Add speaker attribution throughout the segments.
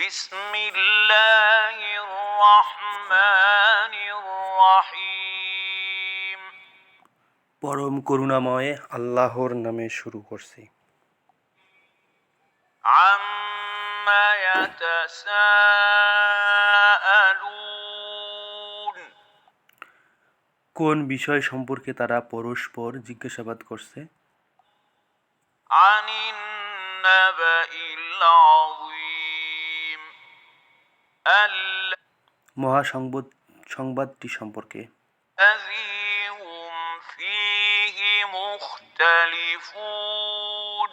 Speaker 1: بسم الله الرحمن الرحيم
Speaker 2: পরম করুণাময় আল্লাহর নামে শুরু করছি
Speaker 1: عما يتساءلون
Speaker 2: কোন বিষয় সম্পর্কে তারা পরস্পর জিজ্ঞাসাবাদ করছে
Speaker 1: عن النبأ العظيم
Speaker 2: মহাসংবাদ সংবাদটি সম্পর্কে
Speaker 1: الذي هم فيه مختلفون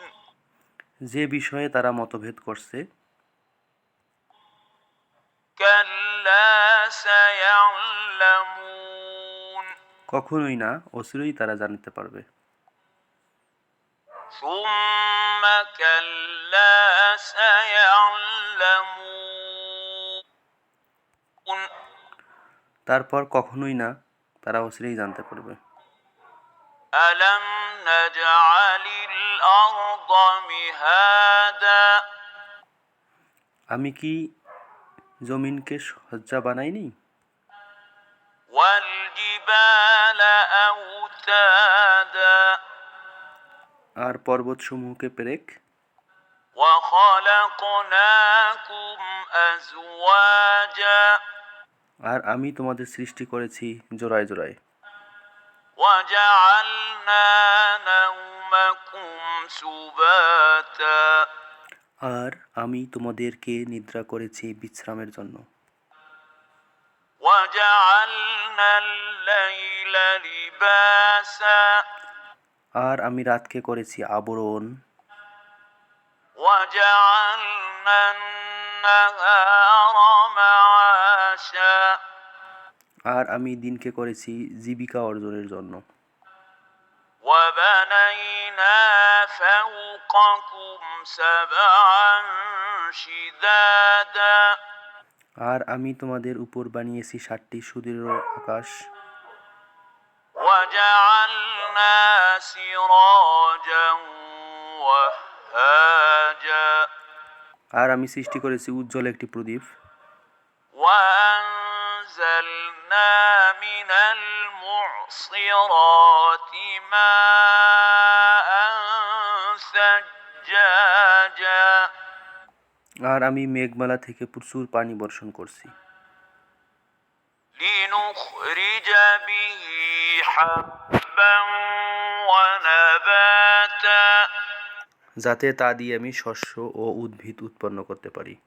Speaker 2: যে বিষয়ে তারা মতভেদ করছে
Speaker 1: كلا سيعلمون
Speaker 2: কখনোই না অচিরেই তারা জানতে পারবে
Speaker 1: ثم كلا سيعلمون
Speaker 2: তারপর কখনোই না তারা অচিরেই জানতে পারবে
Speaker 1: ألم نجعل الأرض مهادا
Speaker 2: আমি কি জমিনকে সজ্জা বানাইনি
Speaker 1: والجبال أوتادا
Speaker 2: আর পর্বতসমূহকে পেরেক
Speaker 1: وخلقناكم أزواجا
Speaker 2: আর আমি তোমাদের সৃষ্টি করেছি জোড়ায় জোড়ায়
Speaker 1: وجعلنا نومكم سباتا
Speaker 2: আর আমি তোমাদেরকে নিদ্রা করেছি বিশ্রামের জন্য
Speaker 1: وجعلنا الليل لباسا
Speaker 2: আর আমি রাতকে করেছি আবরণ
Speaker 1: وجعلنا النهار معاشا
Speaker 2: আর আমি দিনকে করেছি জীবিকা অর্জনের জন্য
Speaker 1: وبنينا فوقكم سبعا شدادا
Speaker 2: আর আমি তোমাদের উপর বানিয়েছি ষাটটি সুদৃঢ় আকাশ
Speaker 1: وجعلنا سراجا وهاجا
Speaker 2: আর আমি সৃষ্টি করেছি উজ্জ্বল একটি প্রদীপ
Speaker 1: وأنزلنا من المعصرات ماء ثجاجا
Speaker 2: আর আমি মেঘমালা থেকে প্রচুর পানি বর্ষণ করছি
Speaker 1: لنخرج به حبا ونباتا
Speaker 2: যাতে তা দিয়ে আমি শস্য ও উদ্ভিদ উৎপন্ন করতে পারি
Speaker 1: وجنات ألفافا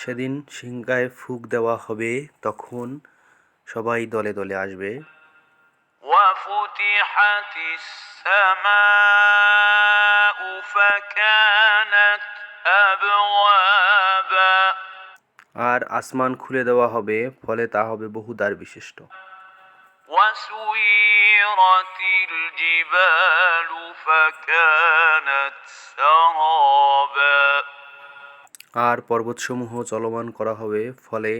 Speaker 2: সেদিন সিংগায় ফুক দেওয়া হবে তখন সবাই দলে দলে আসবে
Speaker 1: وفتحت السماء فكانت أبوابا
Speaker 2: আর আসমান খুলে দেওয়া হবে ফলে তা হবে বহুদার বিশিষ্ট
Speaker 1: وسيرت الجبال فكانت سرابا
Speaker 2: আর পর্বতসমূহ চলমান করা হবে ফলে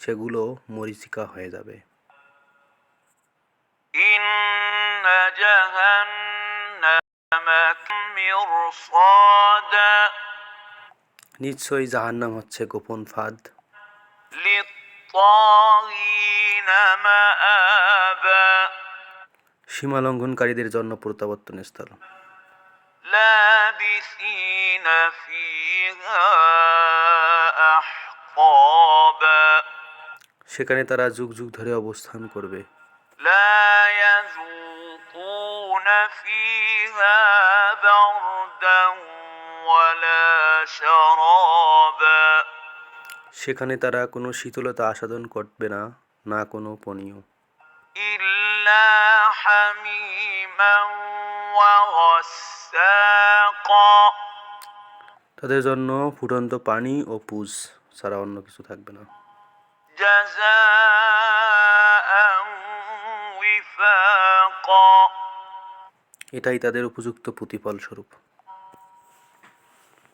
Speaker 2: সেগুলো মরিচিকা হয়ে যাবে
Speaker 1: إن جهنم مرصادا
Speaker 2: নিশ্চয়ই জাহান্নাম হচ্ছে গোপন ফাঁদ
Speaker 1: للطاغين مآبا
Speaker 2: সীমা লঙ্ঘনকারীদের জন্য প্রত্যাবর্তন স্থল। সেখানে তারা যুগ যুগ ধরে অবস্থান করবে। সেখানে তারা কোনো শীতলতা আসাদন করবে না না কোনো পনীয়। তাদের জন্য ফুটন্ত পানি ও পুজ ছাড়া অন্য কিছু থাকবে না
Speaker 1: جزاء وفاقا
Speaker 2: এটাই তাদের উপযুক্ত প্রতিফল স্বরূপ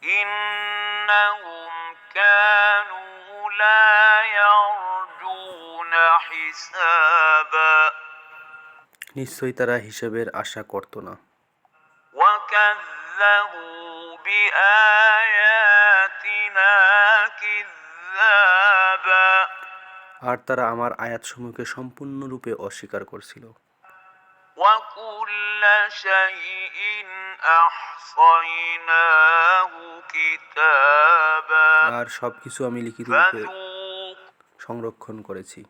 Speaker 1: إنهم كانوا لا يرجون حسابا
Speaker 2: নিশ্চয়ই তারা হিসেবের আশা করত না
Speaker 1: وكذبوا بآياتنا كذابا
Speaker 2: আর তারা আমার আয়াতসমূহকে সম্পূর্ণরূপে অস্বীকার করছিল
Speaker 1: وكل شيء أحصيناه كتابا
Speaker 2: আর সব কিছু আমি লিখিত রূপে
Speaker 1: فذوقوا
Speaker 2: সংরক্ষণ করেছি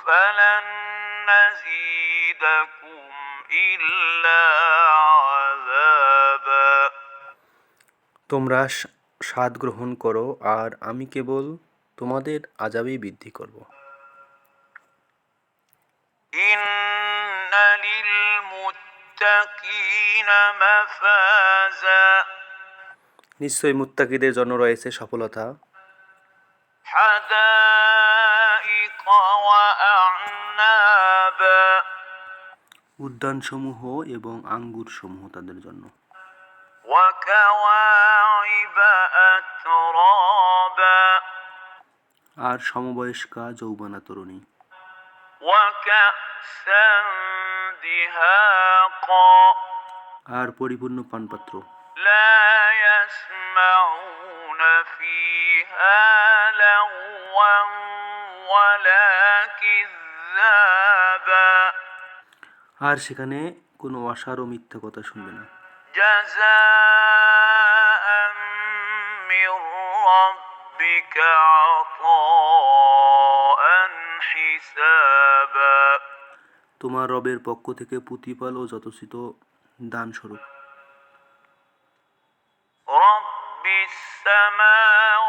Speaker 1: فلن نزيدكم إلا عذابا
Speaker 2: তোমরা স- স্বাদ গ্রহণ করো আর আমি কেবল তোমাদের আজাবেই বৃদ্ধি করব
Speaker 1: إن للمتقين مفازا
Speaker 2: নিশ্চয়ই মুত্তাকিদের জন্য রয়েছে সফলতা
Speaker 1: حدائق وأعنابا
Speaker 2: উদ্যানসমূহ এবং আঙ্গুরসমূহ তাদের জন্য
Speaker 1: وكواعب أترابا
Speaker 2: আর সমবয়স্কা যৌবনা তরুণী
Speaker 1: وكأسا دهاقا
Speaker 2: আর পরিপূর্ণ পানপাত্র
Speaker 1: لا يسمعون فيها لغوا ولا كذابا
Speaker 2: আর সেখানে কোনো অসার ও মিথ্যা কথা শুনবে না। তোমার রবের পক্ষ থেকে প্রতিপাল ও যথোচিত দান স্বরূপ
Speaker 1: رب السماوات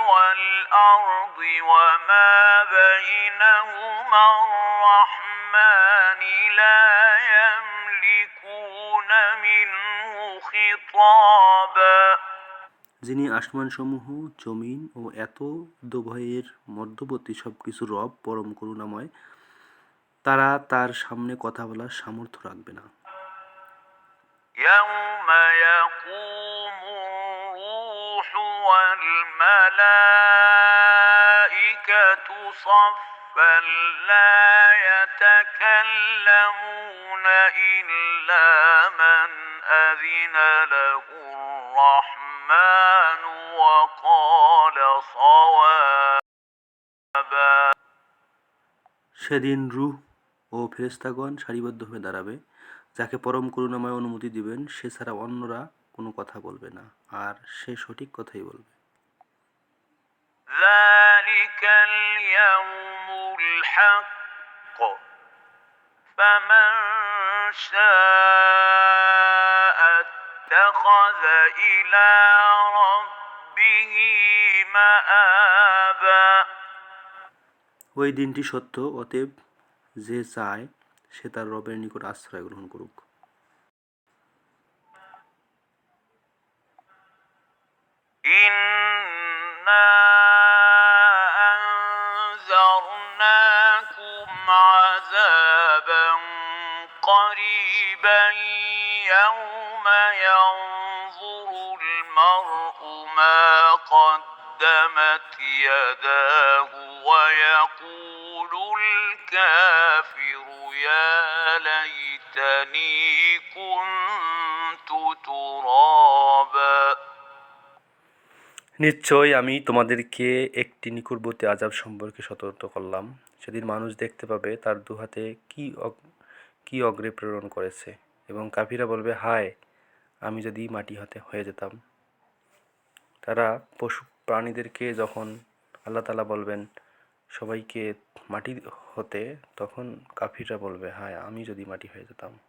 Speaker 1: والأرض وما بينهما الرحمن لا يملكون منه خطابا
Speaker 2: যিনি আসমানসমূহ জমিন ও এত দুভয়ের মধ্যবর্তী সব কিছু রব পরম করুণাময় তারা তার সামনে কথা বলার সামর্থ্য রাখবে না
Speaker 1: يوم يقوم الروح والملائكة صفا لا يتكلمون إلا من أذن له الرحمن وقال صوابا
Speaker 2: সেদিন রূহ ও ফেরেস্তাগণ সারিবদ্ধভাবে দাঁড়াবে যাকে পরম করুণাময় অনুমতি দিবেন সে ছাড়া অন্যরা কোনো কথা বলবে না আর সে সঠিক কথাই বলবে
Speaker 1: ذلك اليوم الحق فمن شاء اتخذ إلى ربه مآبا
Speaker 2: ওই দিনটি সত্য অতএব যে চায় সে তার রবের নিকট আশ্রয় গ্রহণ করুক
Speaker 1: إنا أنذرناكم عذابا قريبا يوم ينظر المرء ما قدمت يداه ويقول الكافر يا ليتني كنت ترابا
Speaker 2: নিশ্চয় আমি তোমাদেরকে একটি নিকটবর্তী আজাব সম্পর্কে সতর্ক করলাম। সেদিন মানুষ দেখতে পাবে তার দুহাতে কি কি অগ্রে প্রেরণ করেছে এবং কাফিরা বলবে, হায়, আমি যদি মাটি হাতে হয়ে যেতাম। তারা পশু প্রাণীদেরকে যখন আল্লাহ তালা বলবেন সবাইকে মাটি হতে, তখন কাফিররা বলবে, হায়, আমি যদি মাটি হয়ে যেতাম।